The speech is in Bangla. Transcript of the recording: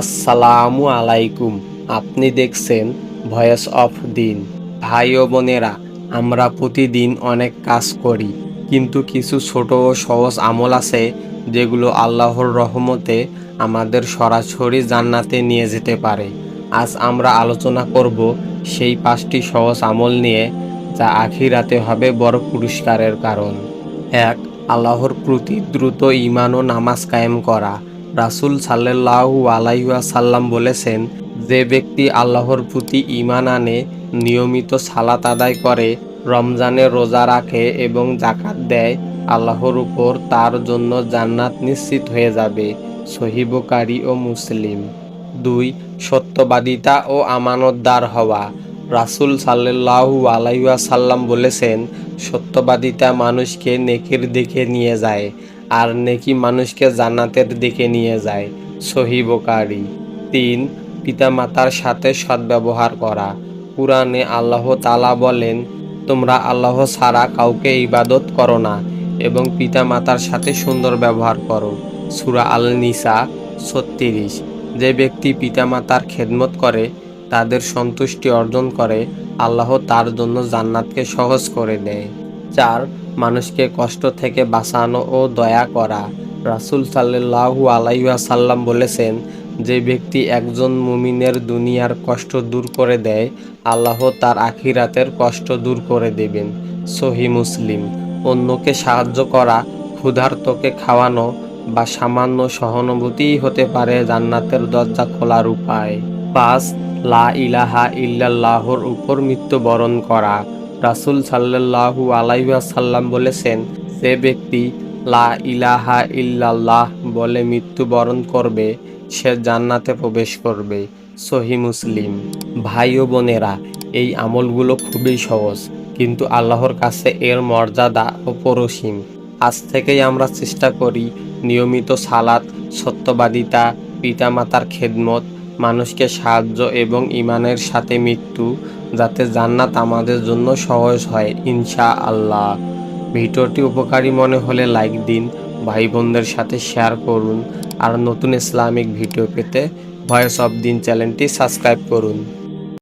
আসসালামু আলাইকুম। আপনি দেখছেন ভয়েস অফ দিন। ভাই ও বোনেরা, আমরা প্রতিদিন অনেক কাজ করি, কিন্তু কিছু ছোট ও সহজ আমল আছে যেগুলো আল্লাহর রহমতে আমাদের সরাসরি জান্নাতে নিয়ে যেতে পারে। আজ আমরা আলোচনা করব সেই পাঁচটি সহজ আমল নিয়ে, যা আখিরাতে হবে বড় পুরস্কারের কারণ। এক, আল্লাহর প্রতি দ্রুত ইমান ও নামাজ কায়েম করা। রাসুল সাল্লাহু আলাইসাল্লাম বলেছেন, যে ব্যক্তি আল্লাহর প্রতি ইমান আনে, নিয়মিত সালাত আদায় করে, রমজানে রোজা রাখে এবং জাকাত দেয়, আল্লাহর উপর তার জন্য জান্নাত নিশ্চিত হয়ে যাবে। সহিবকারী ও মুসলিম। দুই, সত্যবাদিতা ও আমানতদার হওয়া। রাসুল সাল্লাহু আলাইসাল্লাম বলেছেন, সত্যবাদিতা মানুষকে নেকির দিকে নিয়ে যায়। আর নেকি মানুষকে জান্নাতের দিকে নিয়ে যায়। সহিবকারী তিন, পিতামাতার সাথে সদ্ব্যবহার করা। কুরআনে আল্লাহ তালা বলেন, তোমরা আল্লাহ ছাড়া কাউকে ইবাদত করো না এবং পিতামাতার সাথে সুন্দর ব্যবহার করো। সুরা আল নিসা ছত্রিশ। যে ব্যক্তি পিতামাতার খেদমত করে, তাদের সন্তুষ্টি অর্জন করে, আল্লাহ তার জন্য জান্নাতকে সহজ করে দেয়। চার, মানুষকে কষ্ট থেকে বাঁচানো ও দয়া করা। রাসুল সাল্লাহু আলাইসাল্লাম বলেছেন, যে ব্যক্তি একজন মুমিনের দুনিয়ার কষ্ট দূর করে দেয়, আল্লাহ তার আখিরাতের কষ্ট দূর করে দেবেন। সহি মুসলিম। অন্যকে সাহায্য করা, ক্ষুধার্তকে খাওয়ানো বা সামান্য সহানুভূতিই হতে পারে জান্নাতের দরজা খোলার উপায়। পাঁচ, লা ইলাহা ইল্লাল্লাহর উপর মৃত্যুবরণ করা। রাসুল সাল্লাহু আলাইসাল্লাম বলেছেন যে ব্যক্তি লা ইলাহা ইল্লাল্লাহ বলে মৃত্যুবরণ করবে, সে জান্নাতে প্রবেশ করবে। সহি মুসলিম। ভাই ও বোনেরা, এই আমলগুলো খুবই সহজ, কিন্তু আল্লাহর কাছে এর মর্যাদা অপরসীম আজ থেকেই আমরা চেষ্টা করি নিয়মিত সালাত, সত্যবাদিতা, পিতামাতার খেদমত মানুষকে সাহায্য এবং ইমানের সাথে মৃত্যু, যাতে জান্নাত আমাদের জন্য সহজ হয় ইনশা আল্লাহ ভিডিওটি উপকারী মনে হলে লাইক দিন ভাই বোনদের সাথে শেয়ার করুন, আর নতুন ইসলামিক ভিডিও পেতে ভয়েস অফ দিন চ্যানেলটি সাবস্ক্রাইব করুন।